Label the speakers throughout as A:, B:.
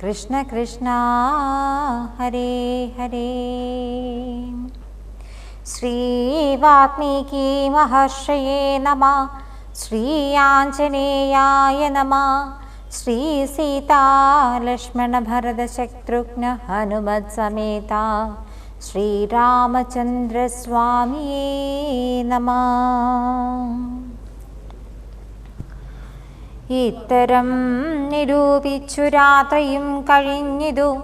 A: कृष्ण कृष्ण हरे हरे। श्रीवाल्मीकि महर्षये नमः श्री आञ्जनेयाय नमः श्रीसीता लक्ष्मणभरदशत्रुघ्नहनुमत्समेता श्रीरामचन्द्रस्वामीये नमः। ഇത്തരം നിരൂപിച്ചു രാത്രിയും കഴിഞ്ഞിതു.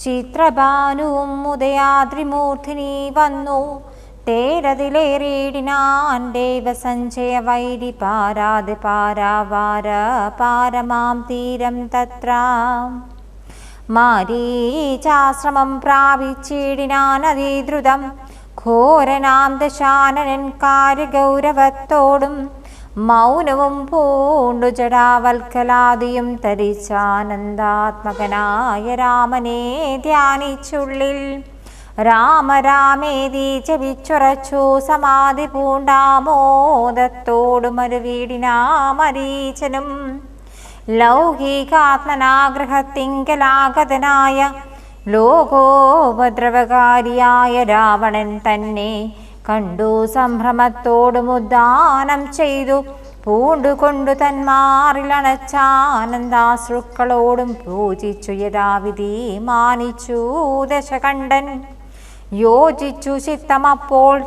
A: ചിത്രഭാനുവും ഉദയാദ്രിമൂർധിനി വന്നു. തേരതിലേറിയിടിനാൻ ദേവസഞ്ചയ വൈരി പാരാത് പാരാവാര പാരമാം തീരം തത്ര. മാരീചാശ്രമം പ്രാപിച്ചിടിനാൻ അതിദ്രുതം. ഘോരനാം ദശാനനൻ കാര്യഗൗരവത്തോടും മൗനവും പൂണ്ടു ജടാവൽക്കലാദിയും തരിച്ചാനന്ദാത്മകനായ രാമനെ ധ്യാനിച്ചുള്ളിൽ. രാമ രാമേതി ചവിച്ചുറച്ചു സമാധി പൂണ്ടാമോദത്തോടു മരുവീടിനാമരീചനും ലൗകികാത്മനാഗ്രഹത്തിങ്കലാഗതനായ ലോകോപദ്രവകാരിയായ രാവണൻ തന്നെ കണ്ടു സംഭ്രമത്തോടും മുദാനം ചെയ്തു. പൂണ്ടുകൊണ്ടു തന്മാറിലണച്ചാനന്ദാശ്രുക്കളോടും പൂജിച്ചു യഥാവിധി മാനിച്ചു ദശകണ്ഠൻ. യോജിച്ചു ചിത്തമപ്പോൾ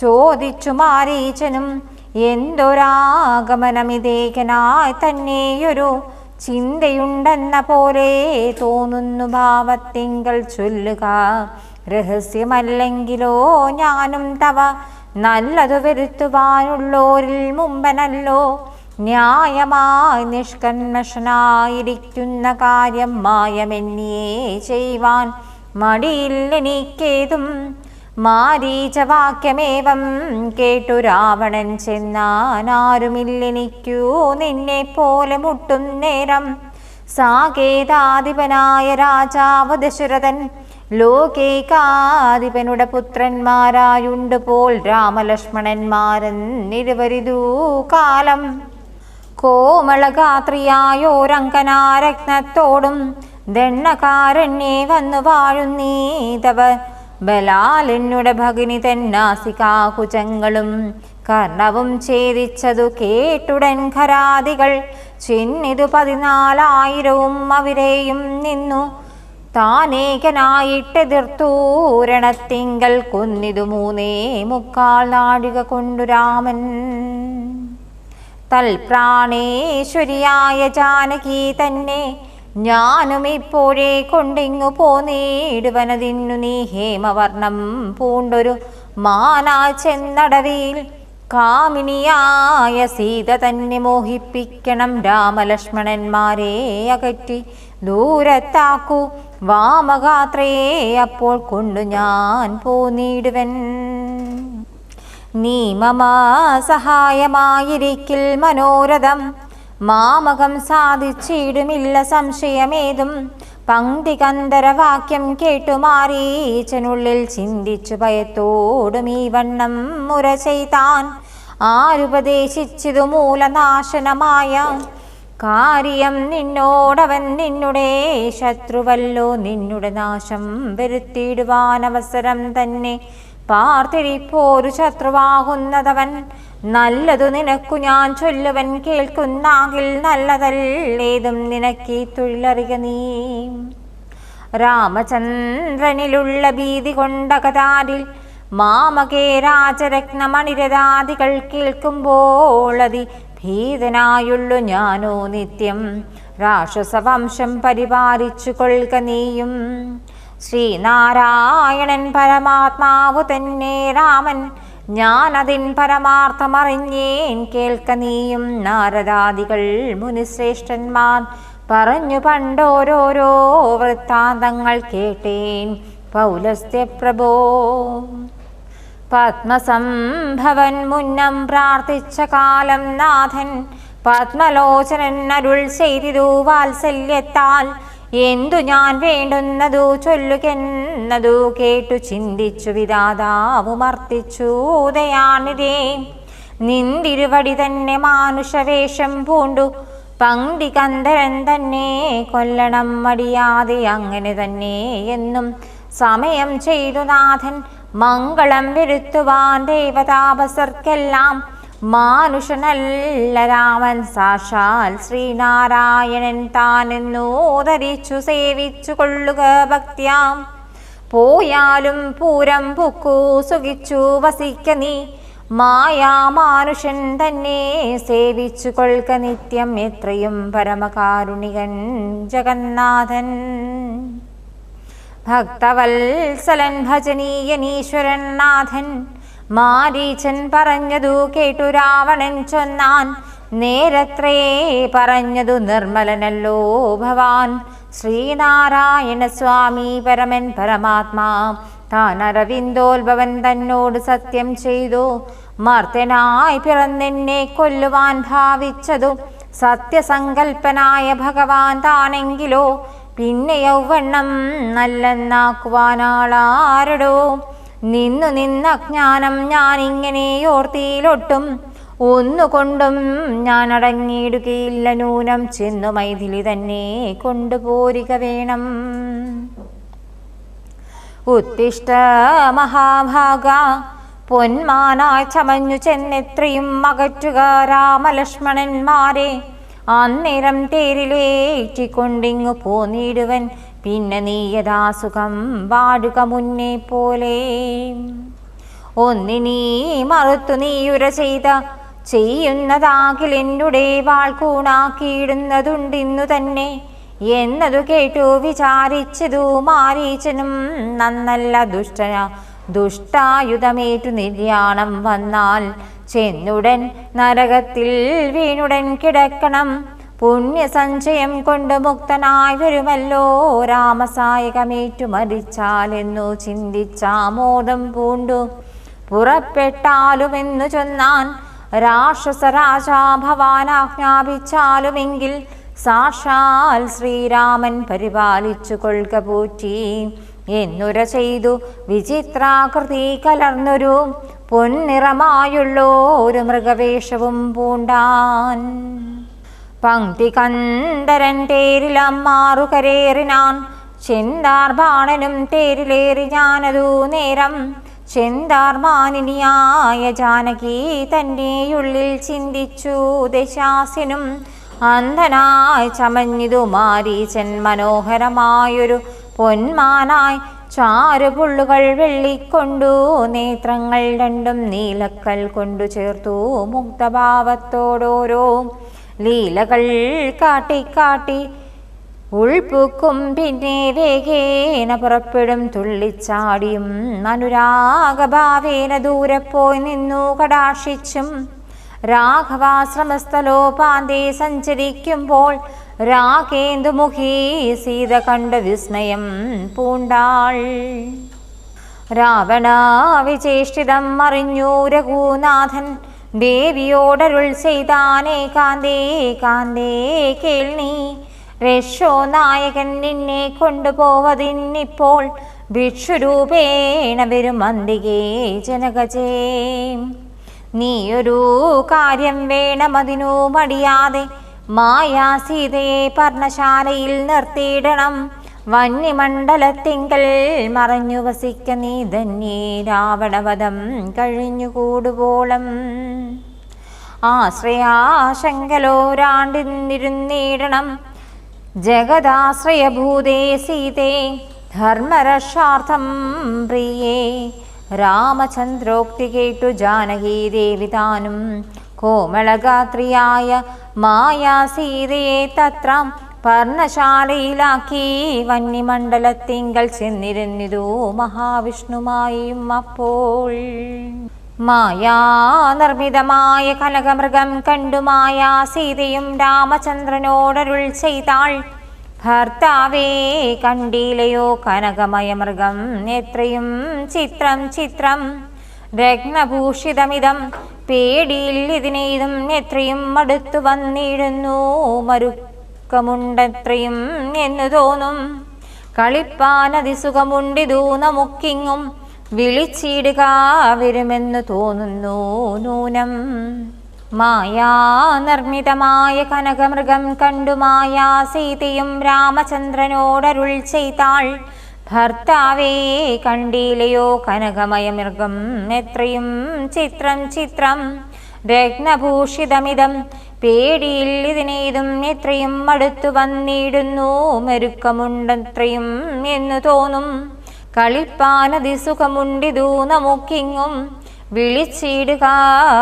A: ചോദിച്ചു മാരീച്ചനും എന്തൊരാഗമനമിതേകനായി തന്നെയൊരു ചിന്തയുണ്ടെന്ന പോലെ തോന്നുന്നു ഭാവത്തിങ്കൽ ചൊല്ലുക. രഹസ്യമല്ലെങ്കിലോ ഞാനും തവ നല്ലതു വരുത്തുവാനുള്ളോരിൽ മുമ്പനല്ലോ. ന്യായമായി നിഷ്കന്മഷനായിരിക്കുന്ന കാര്യം മായമെന്നിയേ ചെയ്യുവാൻ മടിയില്ലെനിക്കേതും മാരീചവാക്യമേവം കേട്ടു രാവണൻ ചെന്നാനാരുമില്ലെനിക്കൂ നിന്നെ പോലെ മുട്ടും നേരം. സാകേതാധിപനായ രാജാവ് ദശരഥൻ ലോകേകാധിപനുടെ പുത്രന്മാരായുണ്ട് പോൽ രാമലക്ഷ്മണന്മാരെന്നിരുവരിതൂ കാലം. കോമളഗാത്രിയായോരങ്കനാരത്നത്തോടും ദണ്ണകാരണ്യേ വന്നു വാഴുന്നീതവ ബലാലെന്നുടെ ഭഗിനി തന്നാസികാകുചങ്ങളും കർണവും ഛേദിച്ചതു കേട്ടുടൻ ഖരാദികൾ ചിന്നിതു പതിനാലായിരവും അവരെയും നിന്നു. താനേകനായിട്ടെതിർത്തൂരണത്തിങ്കൽ കൊന്നിതു മൂന്നേ മുക്കാൽ നാഴിക കൊണ്ടു രാമൻ. തൽപ്രാണേശ്വരിയായ ജാനകി തന്നെ ഞാനും ഇപ്പോഴേ കൊണ്ടിങ്ങു പോന്നീടുവനതിന്നു നീ ഹേമവർണം പൂണ്ടൊരു മാനാ ചെന്നടവിയിൽ കാമിനിയായ സീത തന്നെ മോഹിപ്പിക്കണം രാമലക്ഷ്മണന്മാരെ അകറ്റി ദൂരത്താക്കൂ വാമഗാത്രയെ അപ്പോൾ കൊണ്ടു ഞാൻ പോന്നിടുവൻ നീ മമ സഹായമായിരിക്കിൽ മനോരഥം. മാമകം സാധിച്ചിടുമില്ല സംശയമേതും. പങ്ക്തികന്ധരവാക്യം കേട്ടു മാറീച്ചനുള്ളിൽ ചിന്തിച്ചു ഭയത്തോടും ഈ വണ്ണം മുര ചെയ്താൻ. ആരുപദേശിച്ചതു മൂലനാശനമായ കാര്യം നിന്നോടവൻ നിന്നുടെ ശത്രുവല്ലോ. നിന്നുടെ നാശം വരുത്തിയിടുവാൻ അവസരം തന്നെ. പാർത്തിരിപ്പോരു ശത്രുവാകുന്നതവൻ. നല്ലതു നിനക്കു ഞാൻ ചൊല്ലുവൻ കേൾക്കുന്നാകിൽ നല്ലതല്ലേതും നിനക്കി തൊഴിലറിയ നീ. രാമചന്ദ്രനിലുള്ള ഭീതി കൊണ്ട കഥാരിൽ മാമകേ രാജരത്നമണിരഥാദികൾ കേൾക്കുമ്പോൾ അതി ഭീതനായുള്ളു ഞാനോ നിത്യം. രാക്ഷസവംശം പരിപാലിച്ചു കൊള്ളുക നീയും. ശ്രീനാരായണൻ പരമാത്മാവു തന്നെ രാമൻ. ഞാനതിൻ പരമാർത്ഥമറിഞ്ഞേൻ കേൾക്ക നീയും. നാരദാദികൾ മുനിശ്രേഷ്ഠന്മാർ പറഞ്ഞു പണ്ടോരോരോ വൃത്താന്തങ്ങൾ കേട്ടേൻ. പൗലസ്ത്യപ്രഭോ. പത്മസംഭവൻ മുന്നം പ്രാർത്ഥിച്ച കാലം നാഥൻ പത്മലോചനൻ അരുൾ ചെയ്തിരു വാത്സല്യത്താൽ. എന്തു ഞാൻ വേണ്ടുന്നതു ചൊല്ലുകെന്നതു കേട്ടു ചിന്തിച്ചു വിധാതാവുമർത്തിച്ചു ഉദയാണിതേ നിന്തിരുവടി തന്നെ മാനുഷവേഷം പൂണ്ടു. പങ്ക്തി കന്ധരൻ തന്നെ കൊല്ലണം മടിയാതെ അങ്ങനെ തന്നെ എന്നും സമയം ചെയ്തു നാഥൻ. മംഗളം വരുത്തുവാൻ ദേവതാപസർക്കെല്ലാം മാനുഷനല്ല രാമൻ. സാക്ഷാൽ ശ്രീനാരായണൻ താനെന്നോദരിച്ചു സേവിച്ചു കൊള്ളുക ഭക്തിയാം. പോയാലും പൂരം പൂക്കൂ സുഖിച്ചു വസിക്ക നീ. മായാമാനുഷൻ തന്നെ സേവിച്ചു കൊൾക്ക നിത്യം. എത്രയും പരമകാരുണികൻ ജഗന്നാഥൻ. ഭക്തവത്സലൻ ഭജനീയനീശ്വരൻ നാഥൻ. മാരീച്ചൻ പറഞ്ഞതു കേട്ടു രാവണൻ ചൊന്നാൻ. നേരത്രേ പറഞ്ഞതു നിർമ്മലനല്ലോ ഭവാൻ. ശ്രീനാരായണ സ്വാമി പരമൻ പരമാത്മാ. താൻ അരവിന്ദോത്ഭവൻ തന്നോട് സത്യം ചെയ്തു. മർത്തനായി പിറന്നെന്നെ കൊല്ലുവാൻ ഭാവിച്ചതു. സത്യസങ്കൽപ്പനായ ഭഗവാൻ താനെങ്കിലോ പിന്നെ യൗവണ്ണം നല്ലെന്നാക്കുവാനാളാരടോ? നിന്നു നിന്ന അജ്ഞാനം ഞാൻ ഇങ്ങനെ ഓർത്തിയിലൊട്ടും. ഒന്നുകൊണ്ടും ഞാൻ അടങ്ങിയിടുകയില്ല നൂനം. ചെന്നു മൈഥിലി തന്നെ കൊണ്ടുപോരിക വേണം. ഉത്തിഷ്ട മഹാഭാഗ. പൊന്മാനായി ചമഞ്ഞു ചെന്നെത്രയും അകറ്റുക രാമലക്ഷ്മണന്മാരെ. അന്നേരം തേരിലേറ്റിക്കൊണ്ടിങ്ങു പോന്നിടുവൻ. പിന്നെ നീയതാസുഖം വാടുക മുന്നേ പോലെ. ഒന്നിനീ മറുത്തു നീയുര ചെയ്ത ചെയ്യുന്നതാകിലെന്നുടെ വാൾ കൂണാക്കിയിടുന്നതുണ്ടിന്നു തന്നെ. എന്നതു കേട്ടു വിചാരിച്ചതു മാരീച്ചനും നന്നല്ല ദുഷ്ടന. ദുഷ്ടായുധമേറ്റു നിര്യാണം വന്നാൽ ചെന്നുടൻ നരകത്തിൽ വീണുടൻ കിടക്കണം. പുണ്യസഞ്ചയം കൊണ്ട് മുക്തനായി വരുമല്ലോ രാമസായകമേറ്റു മരിച്ചാലെന്നു ചിന്തിച്ചാമോദം പൂണ്ടു. പുറപ്പെട്ടാലുമെന്നു ചൊന്നാൻ രാക്ഷസരാജാ ഭവാനാജ്ഞാപിച്ചാലുമെങ്കിൽ സാക്ഷാൽ ശ്രീരാമൻ പരിപാലിച്ചു കൊൾക പൂറ്റി. എന്നുര ചെയ്തു വിചിത്രാകൃതി കലർന്നൊരു പൊന്നിറമായുള്ള ഒരു മൃഗവേഷവും പൂണ്ടാൻ. പങ്ക്തി കന്ദരൻ തേരിലം കരേറിനാൻ ചെന്താർ ബാണനും തേരിലേറി ഞാനതു നേരം. ചെന്താർ മാനിനിയായ ജാനകി തന്നെയുള്ളിൽ ചിന്തിച്ചു ദശാസിനും അന്ധനായി ചമഞ്ഞിതു മാരീചൻ മനോഹരമായൊരു പൊന്മാനായി ചാരുപുള്ളുകൾ വെള്ളിക്കൊണ്ടു നേത്രങ്ങൾ രണ്ടും നീലക്കൽ കൊണ്ടു ചേർത്തു. മുക്തഭാവത്തോടോരോ ലീലകൾ കാട്ടിക്കാട്ടി ഉൾപ്പുക്കും പിന്നെ വേഗേന പുറപ്പെടും. തുള്ളിച്ചാടിയും അനുരാഗഭാവേന ദൂരെ പോയി നിന്നു കടാക്ഷിച്ചും. രാഘവാശ്രമസ്ഥലോപാന്തേ സഞ്ചരിക്കുമ്പോൾ രാകേന്ദുമുഖി സീത കണ്ട വിസ്മയം പൂണ്ടാൾ. രാവണാവിചേഷ്ടിതം അറിഞ്ഞു രഘുനാഥൻ ദേവിയോടരുൾ ചെയ്താനേ കാന്തേ കാന്തേ കേൾണി രക്ഷോ നായകൻ നിന്നെ കൊണ്ടുപോവതിന്നിപ്പോൾ ഭിക്ഷുരൂപേണ വരുമന്തികേ ജനകജേ. നീയൊരു കാര്യം വേണമതിനു മടിയാതെ മായാ സീതയെ പർണശാലയിൽ നിർത്തിയിടണം. വന്യമണ്ഡലത്തിങ്കൽ മറഞ്ഞു വസിക്ക നീ ധന്യേ രാവണവധം കഴിഞ്ഞുകൂടുവോളം. ആശ്രയാശങ്കലോരാണ്ടിരുന്നിടണം ജഗദാശ്രയഭൂതേ സീതേ ധർമ്മരക്ഷാർത്ഥം പ്രിയേ. രാമചന്ദ്രോക്തി കേട്ടു ജാനകീ ദേവി താനും കോമളഗാത്രിയായ മായാ സീതയെ തത്ര പർണശാലയിലാക്കി വന്യമണ്ഡലത്തിങ്കൽ ചെന്നിരുന്നിതു മഹാവിഷ്ണുമായും അപ്പോൾ. മായാനിർമ്മിതമായ കനകമൃഗം കണ്ടു മായാ സീതയും രാമചന്ദ്രനോടരുൾ ചെയ്താൾ. ഭർത്താവേ കണ്ടിലയോ കനകമയ മൃഗം എത്രയും ചിത്രം ചിത്രം. രത്നഭൂഷിതമിതം പേടിയിൽ ഇതിനെയും ഇതും എത്രയും അടുത്തു വന്നിടുന്നു മരുക്കമുണ്ടത്രയും എന്ന് തോന്നും. കളിപ്പാൻ അതിസുഖമുണ്ടിതു നമുക്കിങ്ങും വിളിച്ചിടുക വരുമെന്ന് തോന്നുന്നു. നൂനം. മായാ നിർമ്മിതമായ കനകമൃഗം കണ്ടു മായാ സീതയും രാമചന്ദ്രനോടരുൾ ചെയ്താൾ. ഭർത്താവേ കണ്ടിലയോ കനകമയ മൃഗം എത്രയും ചിത്രം ചിത്രം. രത്നഭൂഷിതമിതം. പേടിയിൽ ഇതിനേതും എത്രയും അടുത്തു വന്നിടുന്നു. മെരുക്കമുണ്ടത്രയും എന്നു തോന്നും. കളിപ്പാനതി സുഖമുണ്ടിതു നമുക്കിങ്ങും. വിളിച്ചിടുക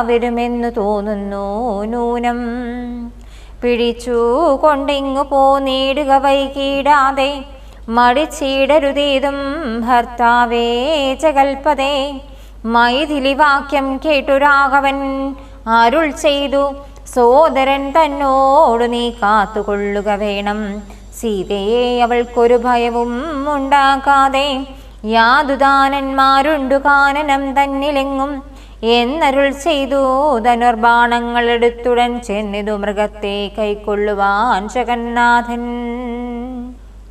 A: വരുമെന്നു തോന്നുന്നു നൂനം. പിടിച്ചു കൊണ്ടിങ്ങു പോന്നിടുക വൈകിടാതെ. മടിച്ചിടരുതേതും ഭർത്താവേ ചകൽപ്പതേ. മൈഥിലി വാക്യം കേട്ടു രാഘവൻ അരുൾ ചെയ്തു സോദരൻ തന്നോട് നീ കാത്തുകൊള്ളുക വേണം. സീതയെ അവൾക്കൊരു ഭയവും ഉണ്ടാക്കാതെ യാതുദാനന്മാരുണ്ടു കാനനം തന്നിലെങ്ങും. എന്നരുൾ ചെയ്തു ധനുർബാണങ്ങൾ എടുത്തുടൻ ചെന്നിതു മൃഗത്തെ കൈക്കൊള്ളുവാൻ ജഗന്നാഥൻ.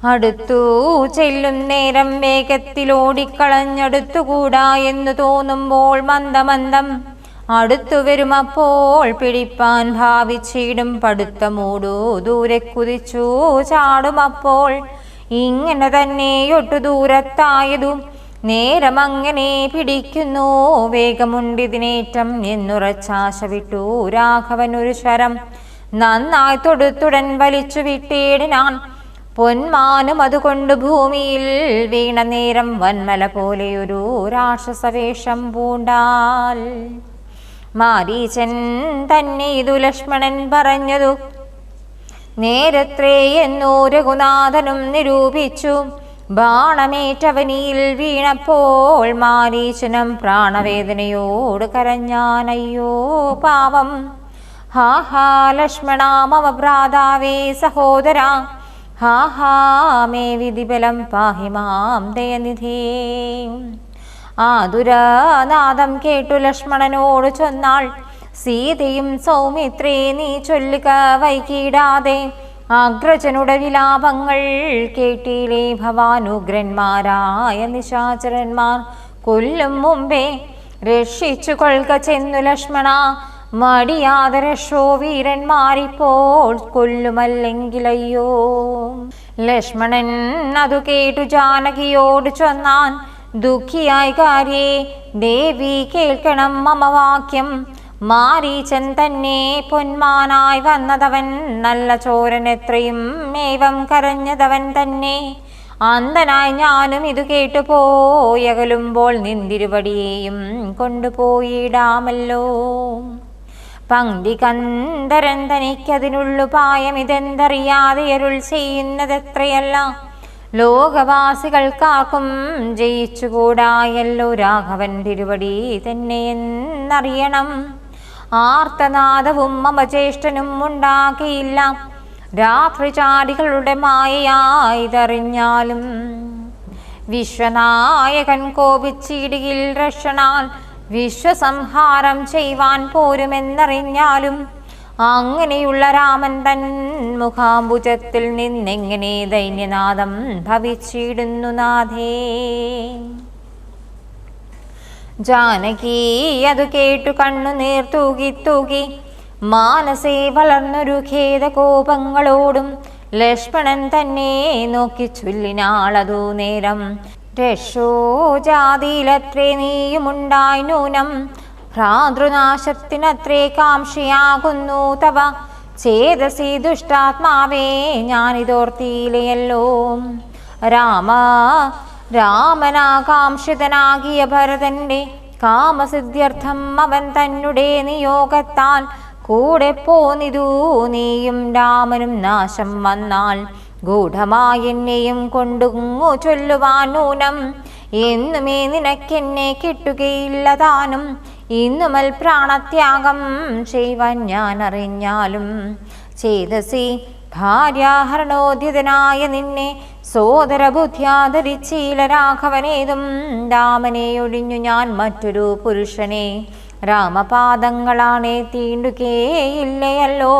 A: അടുത്തു ചെല്ലും നേരം വേഗത്തിൽ ഓടിക്കളഞ്ഞടുത്തുകൂടാ എന്നു തോന്നുമ്പോൾ മന്ദമന്ദം. അടുത്തു വരുമപ്പോൾ പിടിപ്പാൻ ഭാവിച്ചിടും. പടുത്ത മൂടു ദൂരെ കുതിച്ചു ചാടുമപ്പോൾ ഇങ്ങനെ തന്നെ ഒട്ടു ദൂരത്തായതും. നേരം അങ്ങനെ പിടിക്കുന്നു. വേഗമുണ്ടിതിനേറ്റം എന്നുറച്ചാശ വിട്ടു രാഘവൻ ഒരു ശരം. നന്നായി തൊടുത്തുടൻ വലിച്ചു വിട്ടേടിനാൻ. പൊന്മാനും അതുകൊണ്ട് ഭൂമിയിൽ വീണ നേരം വന്മല പോലെയൊരു രാക്ഷസവേഷം പൂണ്ടാൽ. മാരീചൻ തന്നെ ഇതു ലക്ഷ്മണൻ പറഞ്ഞതു. നേരത്രേ എന്നോ രഘുനാഥനും നിരൂപിച്ചു. ബാണമേറ്റവനിയിൽ വീണപ്പോൾ മാരീചനം പ്രാണവേദനയോട് കരഞ്ഞാനയ്യോ പാവം. ഹാ ഹാ ലക്ഷ്മണ മമ സഹോദര ഹാ ഹാ മേ വിധിബലം പാഹി മാം ദയനിധി. ആതുരനാദം കേട്ടു ലക്ഷ്മണനോട് ചൊന്നാൾ. സീതയും സൗമിത്രേ നീ ചൊല്ലുക വൈകിടാതെ. അഗ്രജനുടെ വിലാപങ്ങൾ കേട്ടിലേ ഭവാനുഗ്രന്മാരായ നിശാചരന്മാർ. കൊല്ലും മുമ്പേ രക്ഷിച്ചു കൊൽക്ക ചെന്നു ലക്ഷ്മണ. മടിയാതെ രക്ഷോ വീരന്മാരിപ്പോൾ കൊല്ലുമല്ലെങ്കിലയ്യോ? ലക്ഷ്മണൻ അതു കേട്ടു ജാനകിയോട് ചൊന്നാൻ ദുഃഖിയായി കാര്യേ ദേവി കേൾക്കണം മമ വാക്യം. മാരീച്ചൻ തന്നെ പൊന്മാനായി വന്നതവൻ നല്ല ചോരൻ എത്രയും ഏവം കരഞ്ഞതവൻ തന്നെ. അന്ധനായി ഞാനും ഇത് കേട്ടു പോയകലുമ്പോൾ നിന്തിരുവടിയെയും കൊണ്ടുപോയിടാമല്ലോ. പങ്ക്തി കന്ധരൻ തനിക്കതിനുള്ളു പായം ഇതെന്തറിയാതെ അരുൾ ചെയ്യുന്നതെത്രയല്ല. ലോകവാസികൾക്കാർക്കും ജയിച്ചുകൂടായല്ലോ രാഘവൻ തിരുവടി തന്നെ എന്നറിയണം. ആർത്തനാദവും മമചേഷ്ടനും ഉണ്ടാക്കിയില്ല രാത്രിചാരികളുടെ മായയായതറിഞ്ഞാലും വിശ്വനായകൻ കോപിച്ചിടിയിൽ രക്ഷണാൽ വിശ്വസംഹാരം ചെയ്യുവാൻ പോരുമെന്നറിഞ്ഞാലും അങ്ങനെയുള്ള രാമൻ തൻ മുഖാംബുജത്തിൽ നിന്നെങ്ങനെ ദൈന്യനാഥം ഭവിച്ചിടുന്നു നാഥേ. ജാനകി അത് കേട്ടു കണ്ണു നീർ തൂകി തൂകി മാനസേ വളർന്നൊരു ഖേദകോപങ്ങളോടും ലക്ഷ്മണൻ തന്നെ നോക്കി ചൊല്ലിനാളതു നേരം രക്ഷോ ജാതിയിലത്രേ നീയുമുണ്ടായി നൂനം. ഭ്രാതൃനാശത്തിനത്രേ കാംക്ഷിയാകുന്നു തവ. ചേതസി ദുഷ്ടാത്മാവേ ഞാനിതോർത്തിയിലയല്ലോ. രാമ രാമനാകാംക്ഷിതനാകിയ ഭരതന്റെ കാമസിദ്ധ്യർത്ഥം അവൻ തന്നെ നിയോഗത്താൽ. കൂടെ പോന്നിതൂ നീയും രാമനും നാശം വന്നാൽ. ഗൂഢമായി എന്നെയും കൊണ്ടുങ്ങു ചൊല്ലുവാൻ നൂനം എന്നുമേ നിനക്കെന്നെ കിട്ടുകയില്ല താനും ഇന്നുമൽ പ്രാണത്യാഗം ചെയ്യുവാൻ ഞാൻ അറിഞ്ഞാലും ചേതസി ഭാര്യാഹരണോദ്യതനായ നിന്നെ സോദരബുദ്ധ്യാധരിച്ചീല രാഘവനേതും രാമനെ ഒഴിഞ്ഞു ഞാൻ മറ്റൊരു പുരുഷനെ. രാമപാദങ്ങളാണേ തീണ്ടുകേയില്ലയല്ലോ.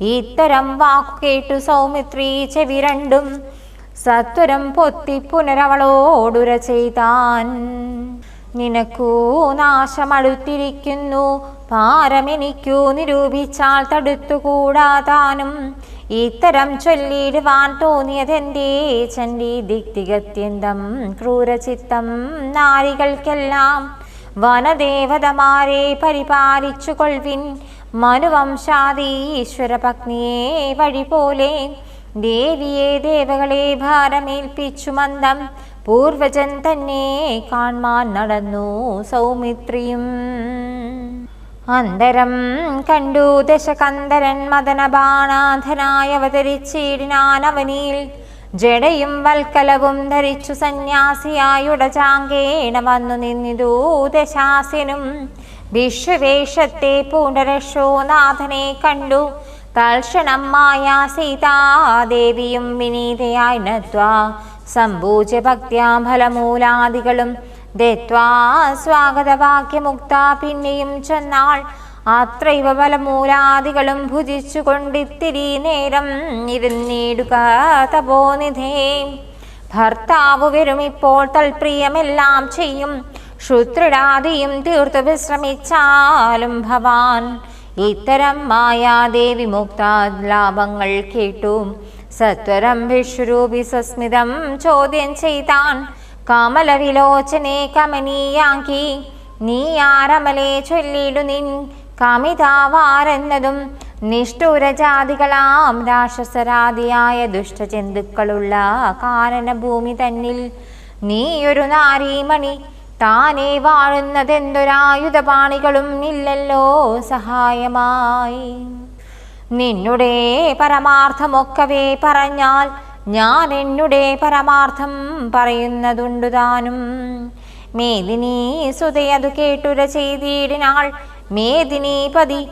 A: ഇത്തരം വാക്കു കേട്ടു സൗമിത്രി ചെവി രണ്ടും. സത്വരം പൊത്തി പുനരവളോടുര ചെയ്താൻ. നിനക്കൂ നാശമടുത്തിരിക്കുന്നു. പാരമെനിക്കു നിരൂപിച്ചാൽ തടുത്തുകൂടാതാനും. ഇത്തരം ചൊല്ലിടുവാൻ തോന്നിയതെന്തേ? ചണ്ടി ദിക്തികത്യന്തം ക്രൂരചിത്തം നാരികൾക്കെല്ലാം. വനദേവതമാരെ പരിപാലിച്ചു കൊൾവിൻ മനുവംശാദി ഈശ്വര പത്നിയെ വഴി പോലെ ദേവിയെ ദേവകളെ ഭാരമേൽപ്പിച്ചു മന്ദം. പൂർവജൻ തന്നെ കാൺമാൻ നടന്നു സൗമിത്രിയും. അന്തരം കണ്ടു ദശകന്ധരൻ മദന ബാണാധനായി അവതരിച്ചിടിനാൻ അവനിൽ ജടയും വൽക്കലവും ധരിച്ചു സന്യാസിയായുടചാങ്കേണ വന്നു നിന്നിതൂതശാസിനും വിശ്വവേഷത്തെ പൂണ്ടരക്ഷോനാഥനെ കണ്ടു. തൽക്ഷണം മായ സീതാദേവിയും വിനീതയായി നത്വാ സമ്പൂജ ഭക്യാ ഫലമൂലാദികളും ദത്വാ സ്വാഗതവാക്യമുക്ത. പിന്നെയും ചെന്നാൾ അത്രൈവ ഫലമൂലാദികളും ഭുജിച്ചു കൊണ്ടിത്തിരി നേരം ഇരുന്നിടുക തപോനിധേ ഭർത്താവ് വരും ഇപ്പോൾ തൽപ്രിയമെല്ലാം ചെയ്യും. ശുത്രിടാദിയും തീർത്തു വിശ്രമിച്ചാലും ഭവാൻ. ഇത്തരം മായാദേവി മുക്ത ലാഭങ്ങൾ കേട്ടു. സത്വരം വിശ്വരൂപി സസ്മിതം ചോദ്യം ചെയ്താൻ. കമലവിലോചനെ കമനീയാക്കി നീ ആരമലെ ചൊല്ലിടു നിൻ കമിതാവാരെന്നതും നിഷ്ഠുരജാതികളാം രാക്ഷസരാദിയായ ദുഷ്ടജന്തുക്കളുള്ള കാരണഭൂമി തന്നിൽ. നീയൊരു നാരീമണി താനേ വാഴുന്നതെന്തൊരായുധപാണികളും ഇല്ലല്ലോ സഹായമായി. നിന്നുടെ പരമാർത്ഥമൊക്കവേ പറഞ്ഞാൽ ഞാൻ എന്നുടെ പരമാർത്ഥം പറയുന്നതുണ്ടു താനും മേദിനി സുതയതു കേട്ടുര ചെയ്തിടിനാൾ മേദിനീപതി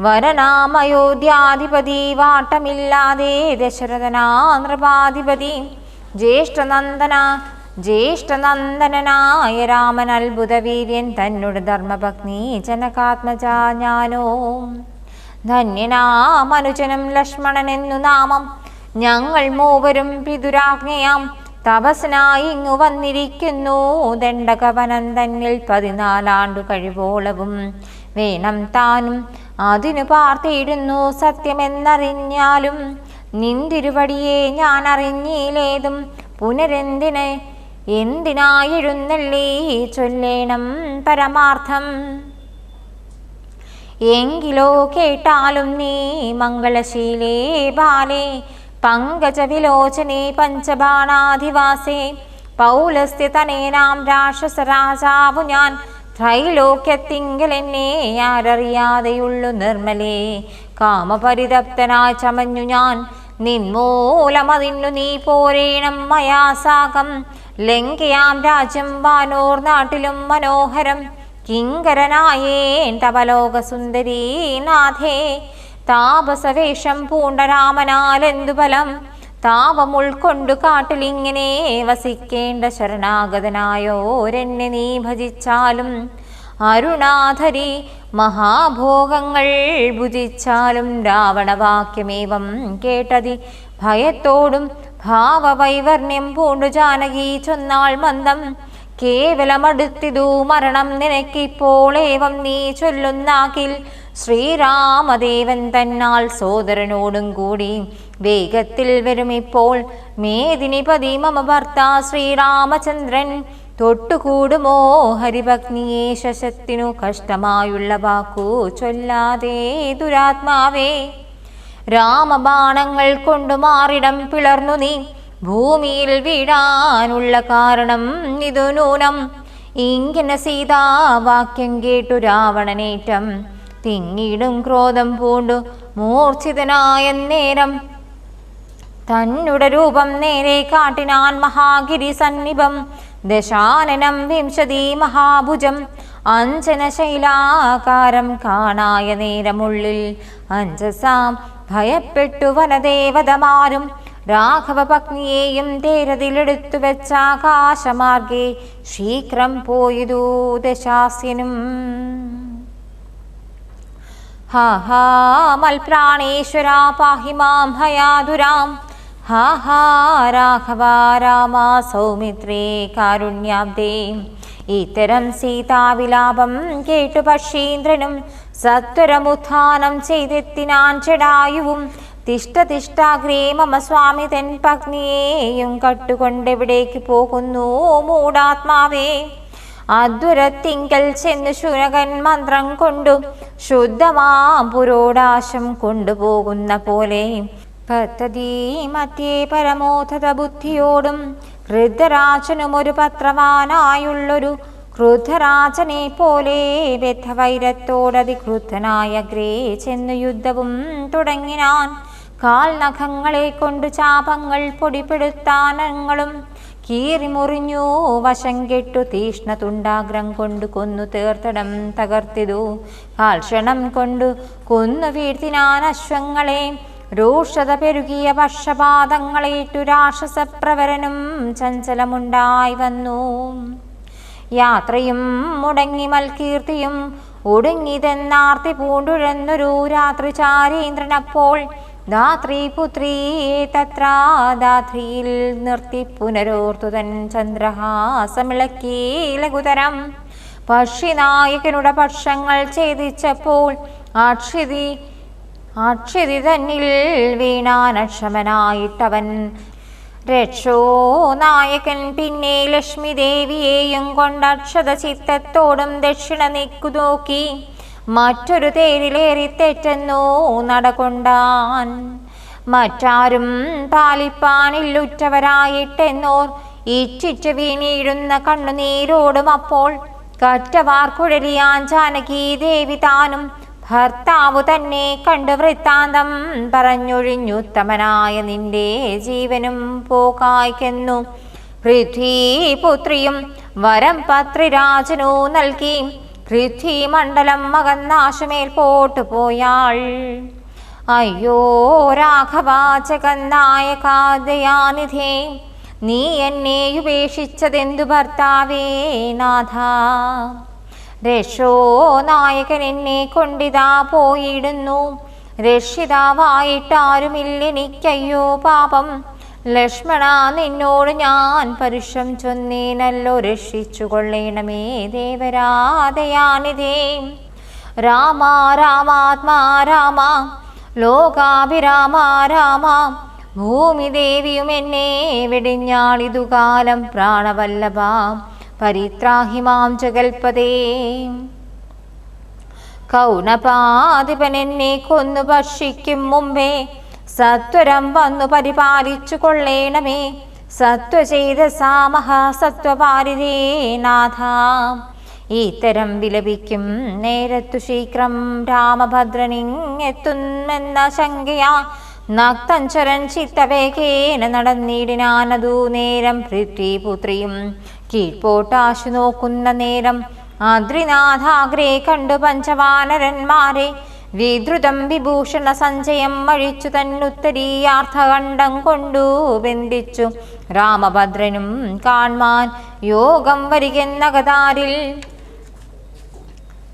A: വരനാമയോധ്യാധിപതി. വാട്ടമില്ലാതെ ദശരഥനാ നൃപാധിപതി ജ്യേഷ്ഠനന്ദന ജ്യേഷ്ഠനന്ദനായ രാമൻ അത്ഭുതവീര്യൻ തന്നോട് ധർമ്മപത്നി ജനകാത്മജ ഞാനോ ധന്യനാമനുജനം ലക്ഷ്മണൻ എന്നു നാമം. ഞങ്ങൾ മൂവരും പിതുരാജ്ഞയാം. തപസ്നായി ഇങ്ങു വന്നിരിക്കുന്നു. ദണ്ഡകവനം തന്നിൽ പതിനാലാണ്ടു കഴിവോളവും. വേണം താനും. അതിനു പാർത്തിയിടുന്നു സത്യമെന്നറിഞ്ഞാലും നിന്തിരുവടിയെ ഞാൻ അറിഞ്ഞിലേതും പുനരെന്തിന്? എന്തിനായിരുന്നല്ലേ ചൊല്ലേണം പരമാർത്ഥം? എങ്കിലോ കേട്ടാലും നീ മംഗളശീലേ ബാലേ. പങ്കജവിലോചനെ പഞ്ചബാണാധിവാസേ. പൗലസ്ത്യതനേനാം രാക്ഷസരാജാവു ഞാൻ ത്രൈലോക്യത്തിങ്കൽ എന്നെ ആരറിയാതെയുള്ളു നിർമ്മലേ. കാമപരിതപ്തനായി ചമഞ്ഞു ഞാൻ. നിന്മൂലമതിന്നു നീ പോരേണം മയാസാകം. ലങ്കയാം രാജ്യം വാനോർ നാട്ടിലും മനോഹരം. കിങ്കരനായേൻ തവലോകസുന്ദരീനാഥേ. നാഥേ താപസവേഷം പൂണ്ട രാമനാലെന്തു ഫലം? താപം ഉൾക്കൊണ്ടു കാട്ടിലിങ്ങനെ വസിക്കേണ്ട ശരണാഗതനായോരെന്നെ നീ ഭജിച്ചാലും അരുണാധരി മഹാഭോഗങ്ങൾ ഭുജിച്ചാലും രാവണവാക്യമേവം കേട്ടതി. ഭയത്തോടും ഭാവവൈവർണ്യം പൂണ്ടു ജാനകി ചൊന്നാൾ മന്ദം കേവലമടുത്തിതു മരണം നിനക്കിപ്പോൾ ഏവം നീ ചൊല്ലുന്നാക്കിൽ ശ്രീരാമദേവൻ തന്നാൽ സോദരനോടും കൂടി വേഗത്തിൽ വരുമിപ്പോൾ. മേദിനിപതി മമ ഭർത്ത ശ്രീരാമചന്ദ്രൻ. തൊട്ടുകൂടുമോ ഹരിഭഗ്നിയെ ശശത്തിനു കഷ്ടമായുള്ള വാക്കു ചൊല്ലാതെ ദുരാത്മാവേ. രാമബാണങ്ങൾ കൊണ്ടു മാറിടം പിളർന്നു നീ. ഭൂമിയിൽ വീഴാനുള്ള കാരണം ഇതു നൂനം. ഇങ്ങനെ സീതാവാക്യം കേട്ടു രാവണനേറ്റം. തിങ്ങിടും ക്രോധം പൂണ്ടു മൂർച്ഛിതനായ നേരം. തന്നുടെ രൂപം നേരെ കാട്ടിനാൻ മഹാഗിരി സന്നിഭം. ദശാനനം വിംശതി മഹാഭുജം. അഞ്ജന ശൈലാകാരം കാണായ നേരമുള്ളിൽ അഞ്ജസാം ഭയപ്പെട്ടു വനദേവതമാരും. രാഘവ പത്നിയെയും തേരതിലെടുത്തു വെച്ച ആകാശമാർഗെ ശീഘ്രം പോയിതു ദശാസ്യനും. ഹാ മൽപ്രാണേശ്വര പാഹി മാം ഹയാതുരാം ഹാ ഹാ രാഘവ രാമ സൗമിത്രേ കാരുണ്യാബ്ദേ. ഇത്തരം സീതാവിലാപം കേട്ടു പക്ഷീന്ദ്രനും സത്വരമുത്ഥാനം ചെയ്തെത്തിനാൻ ചെടായുവും തിഷ്ട തിഷ്ടാഗ്രേ മമ സ്വാമി തൻ പഗ്നിയേയും കട്ടുകൊണ്ടെവിടേക്ക് പോകുന്നു മൂടാത്മാവേ. അദ്വരത്തിങ്കൽ ചെന്ന് ശുനകൻ മന്ത്രം കൊണ്ടു ശുദ്ധമാം പുരോടാശം കൊണ്ടുപോകുന്ന പോലെ. പദ്ധതി മറ്റേ പരമോധത ബുദ്ധിയോടും ക്രുദ്ധരാജനും ഒരു പത്രവാനായുള്ളൊരു ക്രുദ്ധരാജനെ പോലെ ബദ്ധവൈരത്തോടതിക്രുദ്ധനായ ഗ്രേ ചെന്നു യുദ്ധവും തുടങ്ങിനാൻ കാൽനഖങ്ങളെ കൊണ്ട് ചാപങ്ങൾ പൊടിപ്പെടുത്താനങ്ങളും കീറിമുറിഞ്ഞു വശം കെട്ടു തീഷ്ണ തുണ്ടാഗ്രം കൊണ്ട് കൊന്നു തീർത്തടം തകർത്തിതു. കാൽക്ഷണം കൊണ്ട് കൊന്നു വീഴ്ത്തിനാൻ അശ്വങ്ങളെ രൂക്ഷത പെരുകിയ പക്ഷപാതങ്ങളേറ്റു രാക്ഷസപ്രവരനും ചഞ്ചലമുണ്ടായി വന്നു. യാത്രയും മുടങ്ങി മൽകീർത്തിയും ഒടുങ്ങിതെന്നാർത്തി പൂണ്ടുഴന്നൊരു രാത്രി ചാരീന്ദ്രനപ്പോൾ ധാത്രി പുത്രിയെ തത്ര ധാത്രിയിൽ നിർത്തി പുനരോർത്തുതൻ ചന്ദ്രഹാസമിളക്കി ലഘുതരം പക്ഷിനായകനുടെ പക്ഷങ്ങൾ ഛേദിച്ചപ്പോൾ അക്ഷിതി അക്ഷിതി തന്നിൽ വീണാനക്ഷമനായിട്ടവൻ രക്ഷോ നായകൻ പിന്നെ ലക്ഷ്മി ദേവിയെയും കൊണ്ട് അക്ഷത ചിത്തത്തോടും ദക്ഷിണ നീക്കു നോക്കി. മറ്റൊരു തേരിലേറി തെറ്റെന്നോ നടകൊണ്ടാൻ. മറ്റാരും പാലിപ്പാനില്ലുറ്റവരായിട്ടെന്നോർ ഇറ്റിറ്റ് വീണിയിടുന്ന കണ്ണുനീരോടും അപ്പോൾ കറ്റവാർക്കുഴലിയാൻ ജാനകി ദേവി താനും ഭർത്താവ് തന്നെ കണ്ടു വൃത്താന്തം പറഞ്ഞൊഴിഞ്ഞുത്തമനായ നിന്റെ ജീവനും പോകായ്ക്കെന്നു. പൃഥ്വീപുത്രിയും വരം പത്രിരാജനോ നൽകി. പൃഥ്വി മണ്ഡലം മകന്നാശമേൽ പോട്ടു പോയാൾ. അയ്യോ രാഘവാചകന്നായകാദയാനിധേ നീ എന്നെ ഉപേക്ഷിച്ചതെന്തു ഭർത്താവേ നാഥ? രക്ഷോ നായകൻ എന്നെ കൊണ്ടിതാ പോയിടുന്നു. രക്ഷിതാവായിട്ടാരുമില്ലെനിക്കയ്യോ പാപം. ലക്ഷ്മണ നിന്നോട് ഞാൻ പരുഷം ചൊന്നേനല്ലോ രക്ഷിച്ചു കൊള്ളേണമേ ദേവരാധയാനിധേ രാമ രാമാത്മാ രാമ ലോകാഭിരാമ രാമ ഭൂമിദേവിയും എന്നെ വെടിഞ്ഞാളിതു കാലം പ്രാണവല്ലഭ പരിത്രാഹിമാം ജഗൽപതേ. കൗണപാധിപൻ എന്നെ കൊന്നു ഭക്ഷിക്കും മുമ്പേ സത്വരം വന്നു പരിപാലിച്ചു കൊള്ളേണമേ. സത്വ ചെയ്ത സാ മഹാസത്വപാരിതേ നാഥ. ഇത്തരം വിലപിക്കും നേരത്തു ശീക്രം രാമഭദ്രനിങ്ങെത്തുമെന്ന ശങ്കയാ. നക്തഞ്ചരൻ ചിത്തവേഗേന നടന്നിടിനാനതു നേരം പൃഥ്വിപുത്രിയും കീഴ്പോട്ടാശു നോക്കുന്ന നേരം. അദ്രിനാഥാഗ്രേ കണ്ടു പഞ്ചവാനരന്മാരെ. വിദ്രുതം വിഭൂഷണ സഞ്ചയം അഴിച്ചു തന്നുത്തരീയാർത്ഥകണ്ഠം കൊണ്ടു ബന്ധിച്ചു. രാമഭദ്രനും കാൺമാൻ യോഗം വരികെന്നകതാരിൽ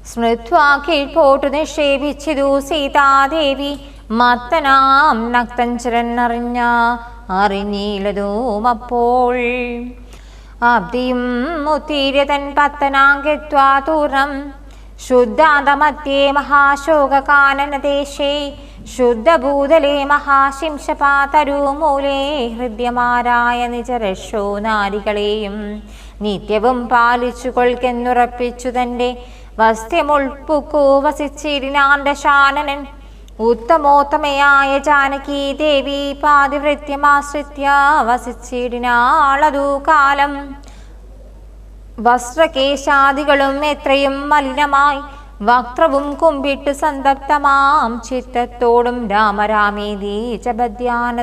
A: സ്മൃത്വാ കീഴ്പോട്ടു നിക്ഷേപിച്ചിതു സീതാദേവി. മത്തനാം നക്തഞ്ചരൻ അറിഞ്ഞ അറിഞ്ഞീലതും അപ്പോൾ. അബ്ദിയും മുത്തീര്യതൻ പത്തനാങ്കെത്വാ തൂർണം ശുദ്ധാന്തമധ്യേ മഹാശോകാനനദേശേ ശുദ്ധഭൂതലേ മഹാശിംശപാതരൂമൂലേ ഹൃദ്യമാരായ നിജരക്ഷോ നാരികളെയും നിത്യവും പാലിച്ചു കൊൽക്കെന്നുറപ്പിച്ചു തന്റെ വസ്ത്യമുൾപ്പുക്കു വസിച്ചിരിനാന്റെ ശാനനൻ ഉത്തമോത്തമയായ ജാനകി ദേവി പാതിവൃത്യമാശ്രിത്യ വസിച്ചിടിനാളതു കാലം വസ്ത്രകേശാദികളും എത്രയും മലിനമായി. വക്രവും കുമ്പിട്ട് സന്തപ്തമാം. ചിത്തത്തോടും രാമരാമേതി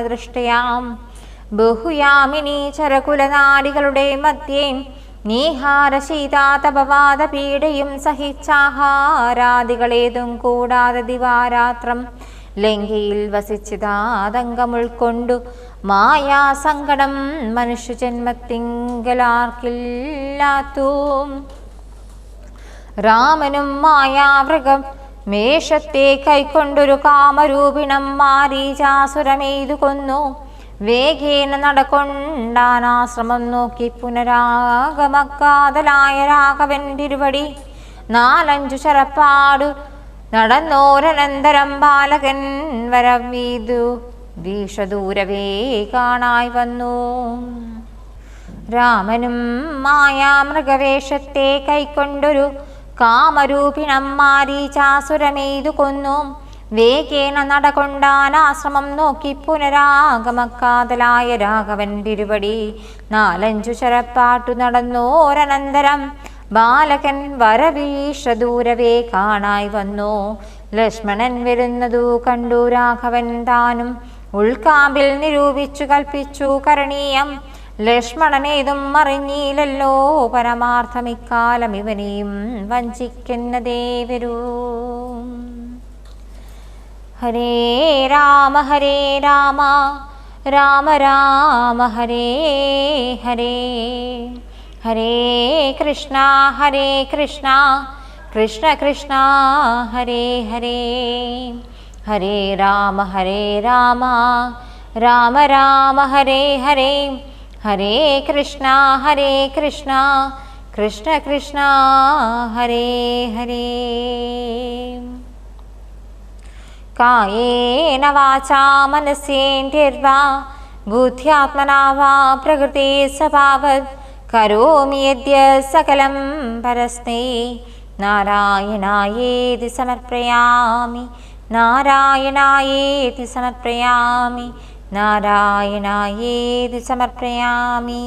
A: ദൃഷ്ടയാം ബഹുയാമിനി ചരകുലനാടികളുടെ മധ്യേ നീഹാര ശീതാതപവാദ പീഡയും സഹിച്ചാഹാരാദികളേതും കൂടാതെ ദിവാരാത്രം ലങ്കയിൽ വസിച്ചിതാതങ്കമുൾക്കൊണ്ടു മായാ സങ്കടം മനുഷ്യജന്മത്തിങ്കലാർക്കില്ലാത്തൂ. രാമനും മായാവൃഗം മേഷത്തെ കൈക്കൊണ്ടൊരു കാമരൂപിണം മാരീചാസുരമെയ്തു കൊന്നു. വേഗേന നടക്കൊണ്ടാനാശ്രമം നോക്കി പുനരാഗമക്കാതലായ രാഘവൻ തിരുവടി. നാലഞ്ചു ശരപ്പാടു നടന്നോരനന്തരം ബാലകൻ വരവീതു വീഷദൂരവേ കാണായി വന്നു. രാമനും മായാമൃഗവേഷത്തെ കൈക്കൊണ്ടൊരു കാമരൂപിണം മാരീചാസുരമെയ്തു കൊന്നു. വേഗേന നടകൊണ്ടാനാശ്രമം നോക്കി പുനരാഗമക്കാതലായ രാഘവൻ തിരുവടി നാലഞ്ചു ശരപ്പാട്ടു നടന്നോരനന്തരം ബാലകൻ വരവീഷദൂരവേ കാണായി വന്നു. ലക്ഷ്മണൻ വരുന്നതു കണ്ടു രാഘവൻ താനും. ഉൾക്കാമ്പിൽ നിരൂപിച്ചു കൽപ്പിച്ചു കരണീയം. ലക്ഷ്മണനേതും അറിഞ്ഞില്ലല്ലോ. പരമാർത്ഥം ഇക്കാലം ഇവനെയും വഞ്ചിക്കുന്നതേ വരൂ. ഹരേ രാമ ഹരേ രാമ. രാമ രാമ ഹരേ ഹരേ. हरे कृष्णा हरे कृष्णा कृष्ण कृष्णा हरे हरे। हरे राम हरे राम राम राम हरे हरे। हरे कृष्णा हरे कृष्णा कृष्ण कृष्णा हरे हरे। कायेन वाचा मनसेन्द्रिर्वा बुद्ध्यात्मना वा प्रकृते स्वभावत्। കരോമി യദ്യ സകലം പരസ്മൈ നാരായണായേതി സമർപ്പയാമി. നാരായണായേതി സമർപ്പയാമി. നാരായണായേതി സമർപ്പയാമി.